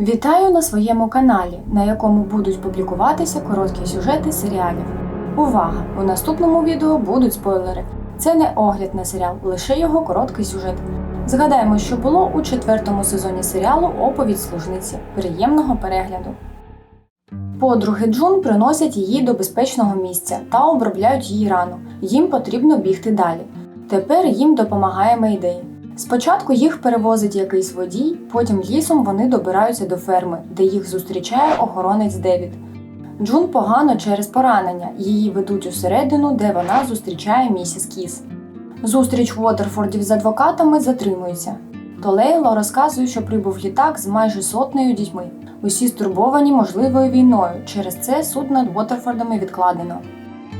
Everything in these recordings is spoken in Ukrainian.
Вітаю на своєму каналі, на якому будуть публікуватися короткі сюжети серіалів. Увага! У наступному відео будуть спойлери. Це не огляд на серіал, лише його короткий сюжет. Згадаємо, що було у четвертому сезоні серіалу Оповідь служниці. Приємного перегляду. Подруги Джун приносять її до безпечного місця та обробляють її рану. Їм потрібно бігти далі. Тепер їм допомагає Мейдей. Спочатку їх перевозить якийсь водій, потім лісом вони добираються до ферми, де їх зустрічає охоронець Девід. Джун погано через поранення. Її ведуть усередину, де вона зустрічає місіс Кіс. Зустріч Уотерфордів з адвокатами затримується. То Лейло розказує, що прибув літак з майже сотнею дітьми. Усі стурбовані можливою війною. Через це суд над Уотерфордами відкладено.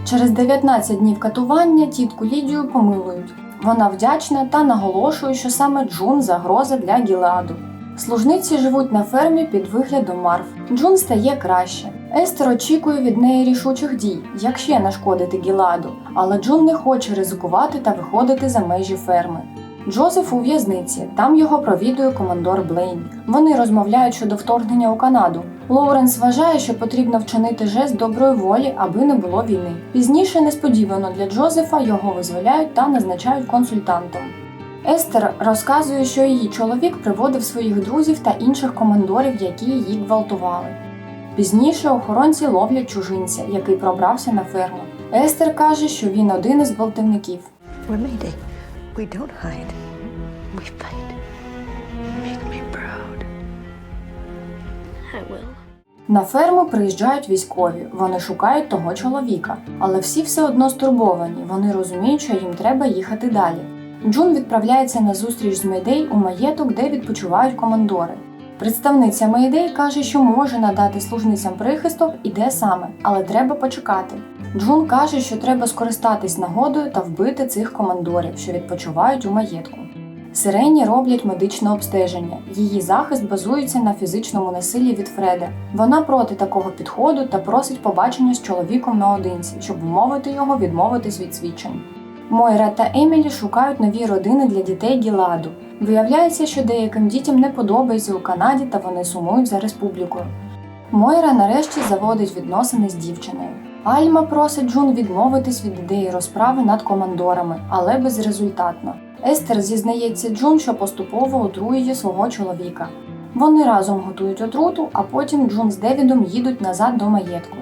Через 19 днів катування тітку Лідію помилують. Вона вдячна та наголошує, що саме Джун загроза для Гіладу. Служниці живуть на фермі під виглядом Марф. Джун стає краще. Естер очікує від неї рішучих дій, як ще нашкодити Гіладу, але Джун не хоче ризикувати та виходити за межі ферми. Джозеф у в'язниці, там його провідує командор Блейн. Вони розмовляють щодо вторгнення у Канаду. Лоуренс вважає, що потрібно вчинити жест доброї волі, аби не було війни. Пізніше, несподівано для Джозефа, його визволяють та назначають консультантом. Естер розказує, що її чоловік приводив своїх друзів та інших командорів, які її гвалтували. Пізніше охоронці ловлять чужинця, який пробрався на ферму. Естер каже, що він один із гвалтівників. We don't hide. We fight. На ферму приїжджають військові, вони шукають того чоловіка, але всі все одно стурбовані. Вони розуміють, що їм треба їхати далі. Джун відправляється на зустріч з Мейдей у маєток, де відпочивають командори. Представниця Мейдей каже, що може надати служницям прихисток і де саме, але треба почекати. Джун каже, що треба скористатись нагодою та вбити цих командорів, що відпочивають у маєтку. Сирені роблять медичне обстеження. Її захист базується на фізичному насиллі від Фреда. Вона проти такого підходу та просить побачення з чоловіком наодинці, щоб умовити його відмовитись від свідчень. Мойра та Емілі шукають нові родини для дітей Гіладу. Виявляється, що деяким дітям не подобається у Канаді та вони сумують за республікою. Мойра нарешті заводить відносини з дівчиною. Альма просить Джун відмовитись від ідеї розправи над командорами, але безрезультатно. Естер зізнається Джун, що поступово отруює свого чоловіка. Вони разом готують отруту, а потім Джун з Девідом їдуть назад до маєтку.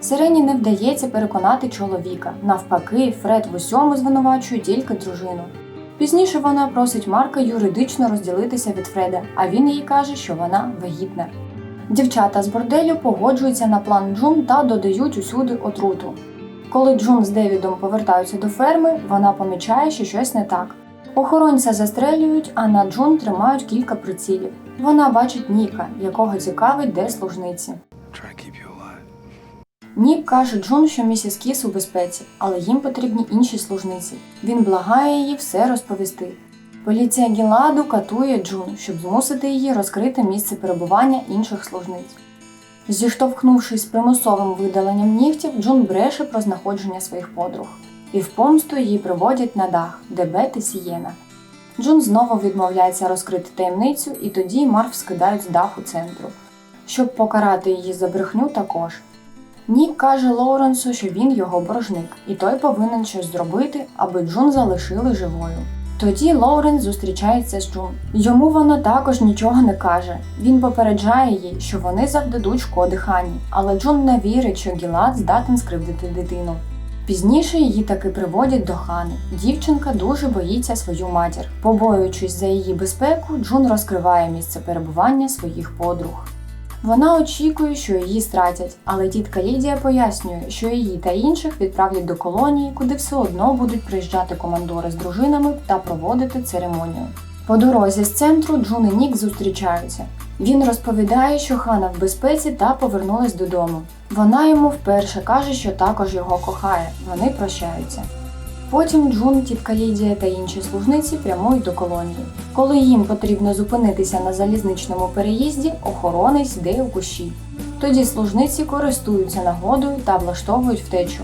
Сирені не вдається переконати чоловіка. Навпаки, Фред в усьому звинувачує тільки дружину. Пізніше вона просить Марка юридично розділитися від Фреда, а він їй каже, що вона вагітна. Дівчата з борделю погоджуються на план Джун та додають усюди отруту. Коли Джун з Девідом повертаються до ферми, вона помічає, що щось не так. Охоронця застрелюють, а на Джун тримають кілька прицілів. Вона бачить Ніка, якого цікавить, де служниці. Нік каже Джун, що місіс Кіс у безпеці, але їм потрібні інші служниці. Він благає її все розповісти. Поліція Гіладу катує Джун, щоб змусити її розкрити місце перебування інших служниць. Зіштовхнувшись з примусовим видаленням нігтів, Джун бреше про знаходження своїх подруг. І в помсту її приводять на дах, де Бет і Сієна. Джун знову відмовляється розкрити таємницю, і тоді Марф скидають з даху центру. Щоб покарати її за брехню також. Нік каже Лоуренсу, що він його боржник, і той повинен щось зробити, аби Джун залишили живою. Тоді Лоуренс зустрічається з Джун. Йому вона також нічого не каже. Він попереджає їй, що вони завдадуть шкоди Хані, але Джун не вірить, що Гілад здатен скривдити дитину. Пізніше її таки приводять до Хани. Дівчинка дуже боїться свою матір. Побоюючись за її безпеку, Джун розкриває місце перебування своїх подруг. Вона очікує, що її стратять, але тітка Лідія пояснює, що її та інших відправлять до колонії, куди все одно будуть приїжджати командори з дружинами та проводити церемонію. По дорозі з центру Джун і Нік зустрічаються. Він розповідає, що Хана в безпеці та повернулась додому. Вона йому вперше каже, що також його кохає. Вони прощаються. Потім Джун, тітка Лідія та інші служниці прямують до колонії. Коли їм потрібно зупинитися на залізничному переїзді, охоронець йде у кущі. Тоді служниці користуються нагодою та влаштовують втечу.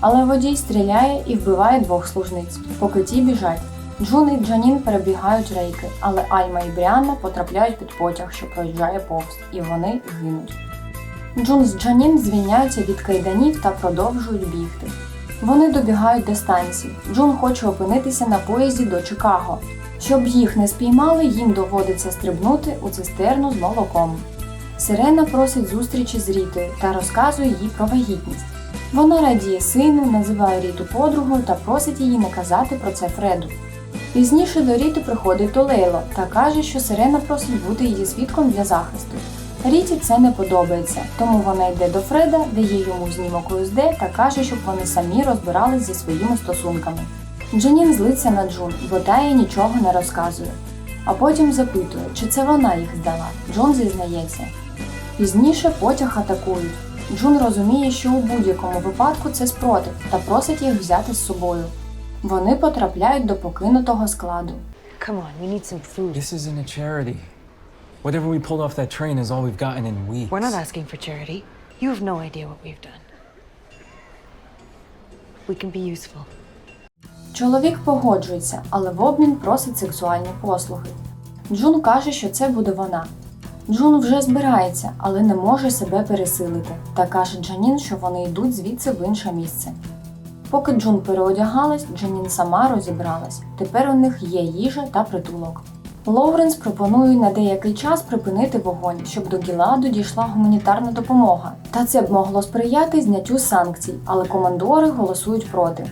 Але водій стріляє і вбиває двох служниць, поки ті біжать. Джун і Джанін перебігають рейки, але Альма і Бріанна потрапляють під потяг, що проїжджає повз, і вони гинуть. Джун з Джанін звільняються від кайданів та продовжують бігти. Вони добігають до станції. Джун хоче опинитися на поїзді до Чикаго. Щоб їх не спіймали, їм доводиться стрибнути у цистерну з молоком. Сирена просить зустрічі з Рітою та розказує їй про вагітність. Вона радіє сину, називає Ріту подругою та просить її не казати про це Фреду. Пізніше до Ріти приходить Толейло та каже, що Сирена просить бути її свідком для захисту. Ріті це не подобається, тому вона йде до Фреда, дає йому знімок УСД та каже, щоб вони самі розбирались зі своїми стосунками. Дженін злиться на Джун, бо та їй нічого не розказує. А потім запитує, чи це вона їх здала. Джун зізнається. Пізніше потяг атакують. Джун розуміє, що у будь-якому випадку це спротив та просить їх взяти з собою. Вони потрапляють до покинутого складу. Come on, we need some food. This isn't a charity. Whatever we pulled off that train is all we've gotten in weeks. We're not asking for charity. You have no idea what we've done. We can be useful. Чоловік погоджується, але в обмін просить сексуальні послуги. Джун каже, що це буде вона. Джун вже збирається, але не може себе пересилити, та каже Джанін, що вони йдуть звідси в інше місце. Поки Джун переодягалась, Джанін сама розібралась. Тепер у них є їжа та притулок. Лоуренс пропонує на деякий час припинити вогонь, щоб до Гіладу дійшла гуманітарна допомога. Та це б могло сприяти зняттю санкцій, але командори голосують проти.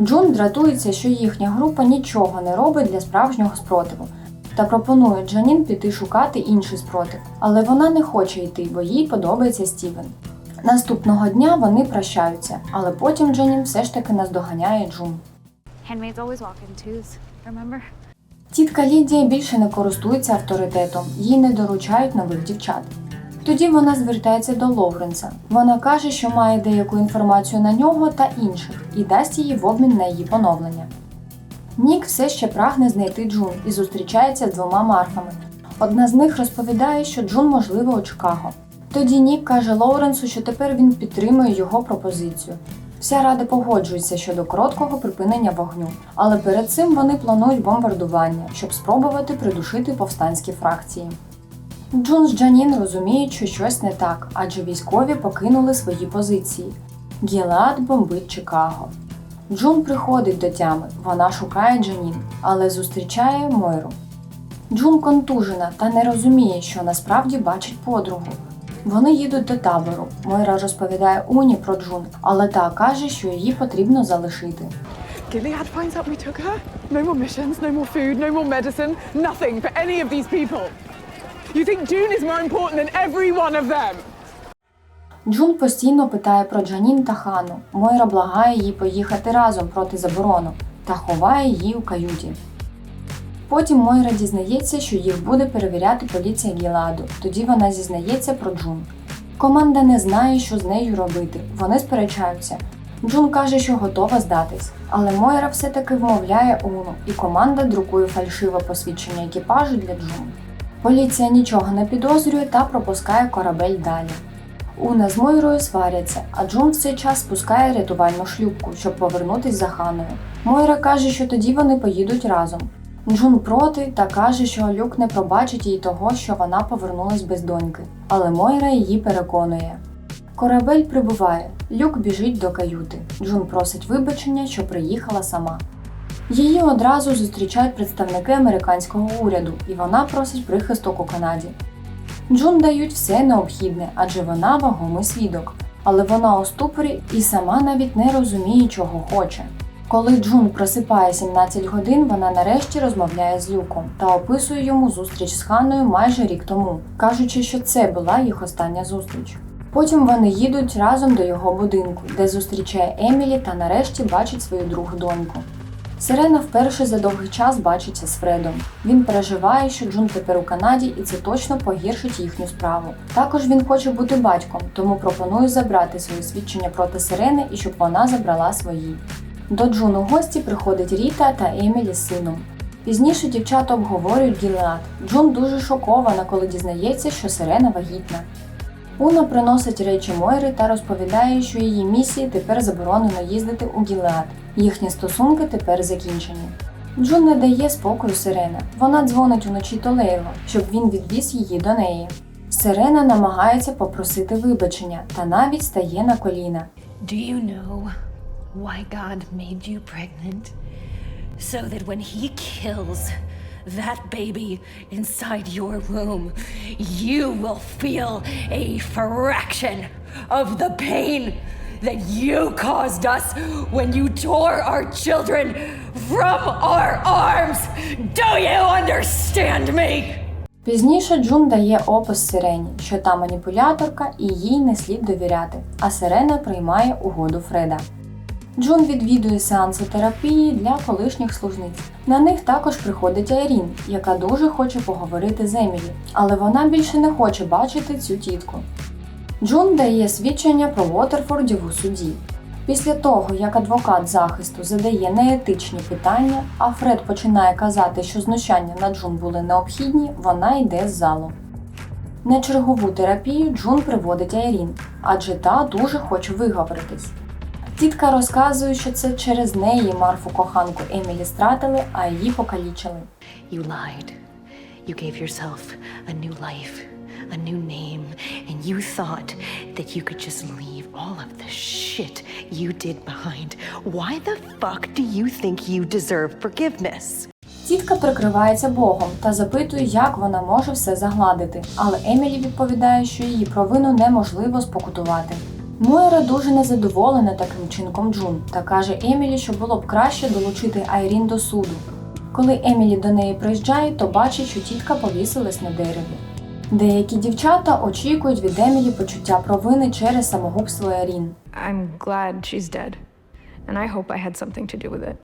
Джун дратується, що їхня група нічого не робить для справжнього спротиву, та пропонує Джанін піти шукати інший спротив, але вона не хоче йти, бо їй подобається Стівен. Наступного дня вони прощаються, але потім Джанін все ж таки наздоганяє Джун. Тітка Лідія більше не користується авторитетом, їй не доручають нових дівчат. Тоді вона звертається до Лоуренса. Вона каже, що має деяку інформацію на нього та інших і дасть її в обмін на її поновлення. Нік все ще прагне знайти Джун і зустрічається з двома марфами. Одна з них розповідає, що Джун можливо у Чикаго. Тоді Нік каже Лоуренсу, що тепер він підтримує його пропозицію. Вся рада погоджується щодо короткого припинення вогню, але перед цим вони планують бомбардування, щоб спробувати придушити повстанські фракції. Джун з Джанін розуміють, що щось не так, адже військові покинули свої позиції. Гілад бомбить Чикаго. Джун приходить до тями, вона шукає Джанін, але зустрічає Мойру. Джун контужена та не розуміє, що насправді бачить подругу. Вони їдуть до табору. Мойра розповідає Уні про Джун, але та каже, що її потрібно залишити. Gilead finds out we took her. No more missions, no more food, no more medicine, nothing for any of these people. You think June is more important than every one of them? Джун постійно питає про Джанін та Хану. Мойра благає їй поїхати разом проти заборону та ховає її у каюті. Потім Мойра дізнається, що їх буде перевіряти поліція Гіладу. Тоді вона зізнається про Джун. Команда не знає, що з нею робити. Вони сперечаються. Джун каже, що готова здатись, але Мойра все-таки вмовляє Уну, і команда друкує фальшиве посвідчення екіпажу для Джун. Поліція нічого не підозрює та пропускає корабель далі. Уна з Мойрою сваряться, а Джун в цей час спускає рятувальну шлюпку, щоб повернутись за Ханою. Мойра каже, що тоді вони поїдуть разом. Джун проти та каже, що Люк не пробачить їй того, що вона повернулась без доньки, але Мойра її переконує. Корабель прибуває, Люк біжить до каюти. Джун просить вибачення, що приїхала сама. Її одразу зустрічають представники американського уряду, і вона просить прихисток у Канаді. Джун дають все необхідне, адже вона вагомий свідок. Але вона у ступорі і сама навіть не розуміє, чого хоче. Коли Джун просипає 17 годин, вона нарешті розмовляє з Люком та описує йому зустріч з Ханною майже рік тому, кажучи, що це була їх остання зустріч. Потім вони їдуть разом до його будинку, де зустрічає Емілі та нарешті бачить свою другу доньку. Сирена вперше за довгий час бачиться з Фредом. Він переживає, що Джун тепер у Канаді, і це точно погіршить їхню справу. Також він хоче бути батьком, тому пропонує забрати свої свідчення проти Сирени і щоб вона забрала свої. До Джун у гості приходить Ріта та Емілі з сином. Пізніше дівчата обговорюють Гілеад. Джун дуже шокована, коли дізнається, що Сирена вагітна. Уна приносить речі Мойри та розповідає, що її місії тепер заборонено їздити у Гілеад. Їхні стосунки тепер закінчені. Джун не дає спокою Сирена. Вона дзвонить уночі Толейло, щоб він відвіз її до неї. Сирена намагається попросити вибачення та навіть стає на коліна. Do you know why God made you pregnant? So that when He kills that baby inside your womb, you will feel a fraction of the pain that you caused us when you tore our children from our arms. Do you understand me? Пізніше Джун дає опис Сирені, що та маніпуляторка і їй не слід довіряти, а Сирена приймає угоду Фреда. Джун відвідує сеанси терапії для колишніх служниць. На них також приходить Айрін, яка дуже хоче поговорити з Емілі, але вона більше не хоче бачити цю тітку. Джун дає свідчення про Уотерфордів у суді. Після того, як адвокат захисту задає неетичні питання, а Фред починає казати, що знущання над Джун були необхідні, вона йде з залу. На чергову терапію Джун приводить Айрін, адже та дуже хоче виговоритись. Тітка розказує, що це через неї Марфу коханку Емілі стратили, а її покалічили. You lied. You gave yourself a new life, a new name, and you thought that you could just leave all of the shit you did behind. Why the fuck do you think you deserve forgiveness? Тітка прикривається Богом та запитує, як вона може все загладити, але Емілі відповідає, що її провину неможливо спокутувати. Мойра дуже незадоволена таким чинком Джун та каже Емілі, що було б краще долучити Айрін до суду. Коли Емілі до неї приїжджає, то бачить, що тітка повісилась на дереві. Деякі дівчата очікують від Емілі почуття провини через самогубство Айрін. I'm glad she's dead. And I hope I had something to do with it.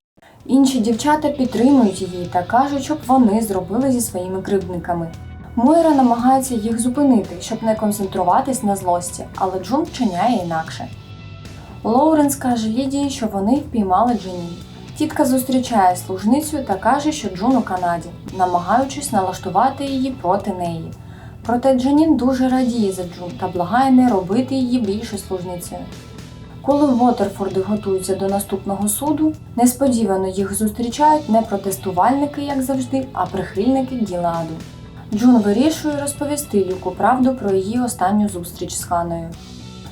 Інші дівчата підтримують її та кажуть, щоб вони зробили зі своїми кривдниками. Мойра намагається їх зупинити, щоб не концентруватись на злості, але Джун вчиняє інакше. Лоуренс каже Лідії, що вони впіймали Дженні. Тітка зустрічає служницю та каже, що Джун у Канаді, намагаючись налаштувати її проти неї. Проте Дженін дуже радіє за Джун та благає не робити її більше служницею. Коли Вотерфорди готуються до наступного суду, несподівано їх зустрічають не протестувальники, як завжди, а прихильники Гіладу. Джун вирішує розповісти Люку правду про її останню зустріч з Ханою.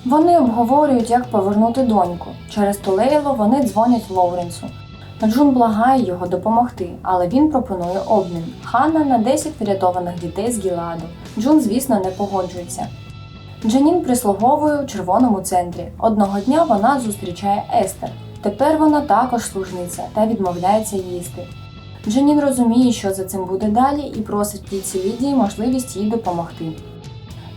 Вони обговорюють, як повернути доньку. Через Толейло вони дзвонять Лоуренсу. Джун благає його допомогти, але він пропонує обмін. Ханна на 10 врятованих дітей з Гіладу. Джун, звісно, не погоджується. Джанін прислуговує у червоному центрі. Одного дня вона зустрічає Естер. Тепер вона також служниця та відмовляється їсти. Джанін розуміє, що за цим буде далі, і просить тітці Лідії можливість їй допомогти.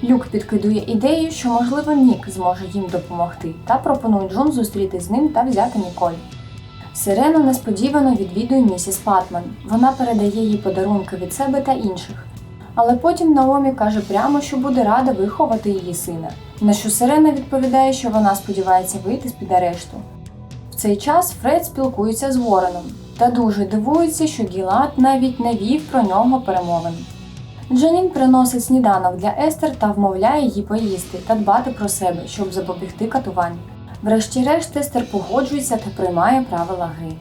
Люк підкидує ідею, що можливо Нік зможе їм допомогти, та пропонує Джун зустріти з ним та взяти Ніколь. Сирена несподівано відвідує місіс Патман. Вона передає їй подарунки від себе та інших. Але потім Наомі каже прямо, що буде рада виховати її сина. На що Сирена відповідає, що вона сподівається вийти з-під арешту. В цей час Фред спілкується з Вореном та дуже дивується, що Гілат навіть не вів про нього перемовин. Джанін приносить сніданок для Естер та вмовляє її поїсти та дбати про себе, щоб запобігти катуванню. Врешті-решт Естер погоджується та приймає правила гри.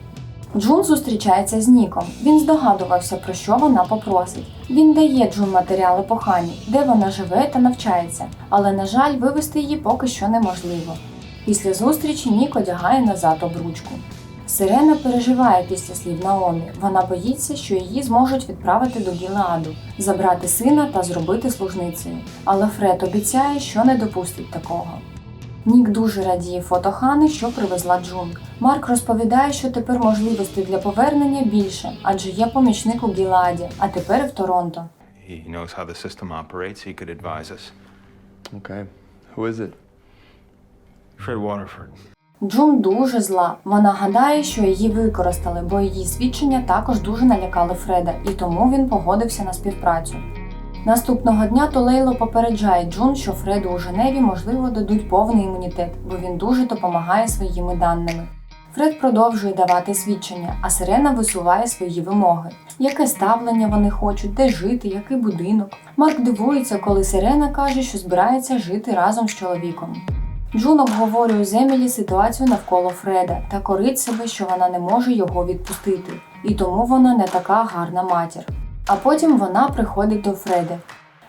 Джун зустрічається з Ніком. Він здогадувався, про що вона попросить. Він дає Джун матеріали по Хані, де вона живе та навчається, але, на жаль, вивести її поки що неможливо. Після зустрічі Нік одягає назад обручку. Сирена переживає після слів Наомі. Вона боїться, що її зможуть відправити до Гілеаду, забрати сина та зробити служницею. Але Фред обіцяє, що не допустить такого. Нік дуже радіє фото Хани, що привезла Джун. Марк розповідає, що тепер можливостей для повернення більше, адже є помічник у Гіладі, а тепер і в Торонто. He knows how the system operates. He could advise us. Okay. Who is it? Fred Waterford. Джун дуже зла. Вона гадає, що її використали, бо її свідчення також дуже налякали Фреда, і тому він погодився на співпрацю. Наступного дня Толейло попереджає Джун, що Фреду у Женеві можливо дадуть повний імунітет, бо він дуже допомагає своїми даними. Фред продовжує давати свідчення, а Сирена висуває свої вимоги. Яке ставлення вони хочуть, де жити, який будинок. Марк дивується, коли Сирена каже, що збирається жити разом з чоловіком. Джун обговорює з Емілі ситуацію навколо Фреда та корить себе, що вона не може його відпустити, і тому вона не така гарна матір. А потім вона приходить до Фреда.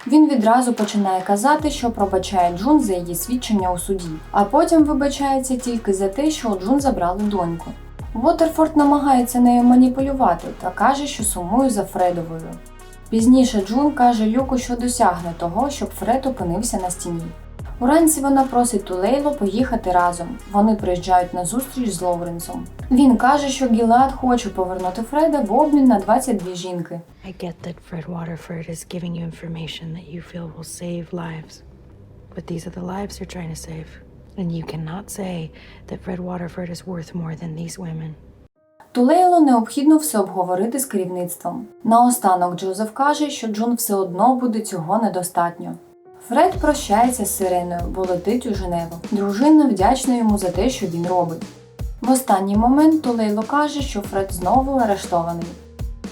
Він відразу починає казати, що пробачає Джун за її свідчення у суді, а потім вибачається тільки за те, що у Джун забрали доньку. Уотерфорд намагається нею маніпулювати та каже, що сумує за Фредовою. Пізніше Джун каже Люку, що досягне того, щоб Фред опинився на стіні. Уранці вона просить Тулейло поїхати разом. Вони приїжджають на зустріч з Лоуренсом. Він каже, що Гілад хоче повернути Фреда в обмін на 22 жінки. I get that Fred Waterford is giving you information that you feel will save lives. But these are the lives you're trying to save. And you cannot say that Fred Waterford is worth more than these women. Тулейло необхідно все обговорити з керівництвом. Наостанок Джозеф каже, що Джун все одно буде цього недостатньо. Фред прощається з сиреною, бо летить у Женеву. Дружина вдячна йому за те, що він робить. В останній момент Тулейло каже, що Фред знову арештований.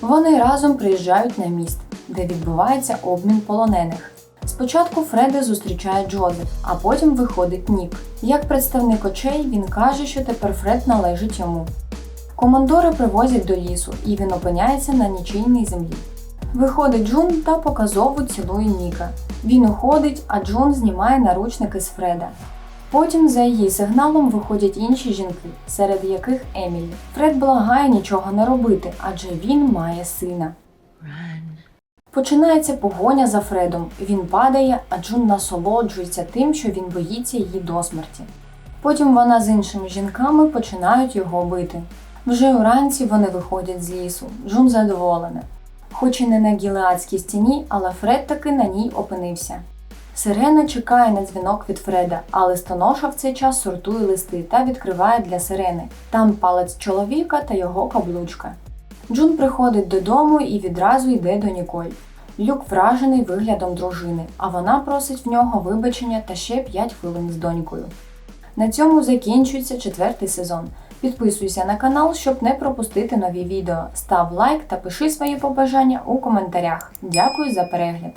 Вони разом приїжджають на міст, де відбувається обмін полонених. Спочатку Фреда зустрічає Джозеф, а потім виходить Нік. Як представник очей, він каже, що тепер Фред належить йому. Командора привозять до лісу, і він опиняється на нічийній землі. Виходить Джун та показово цілує Ніка. Він уходить, а Джун знімає наручники з Фреда. Потім за її сигналом виходять інші жінки, серед яких Емілі. Фред благає нічого не робити, адже він має сина. Починається погоня за Фредом. Він падає, а Джун насолоджується тим, що він боїться її до смерті. Потім вона з іншими жінками починають його бити. Вже уранці вони виходять з лісу. Джун задоволена. Хоч і не на гілеадській стіні, але Фред таки на ній опинився. Сирена чекає на дзвінок від Фреда, а листоноша в цей час сортує листи та відкриває для сирени. Там палець чоловіка та його каблучка. Джун приходить додому і відразу йде до Ніколь. Люк вражений виглядом дружини, а вона просить в нього вибачення та ще 5 хвилин з донькою. На цьому закінчується четвертий сезон. Підписуйся на канал, щоб не пропустити нові відео. Став лайк та пиши свої побажання у коментарях. Дякую за перегляд!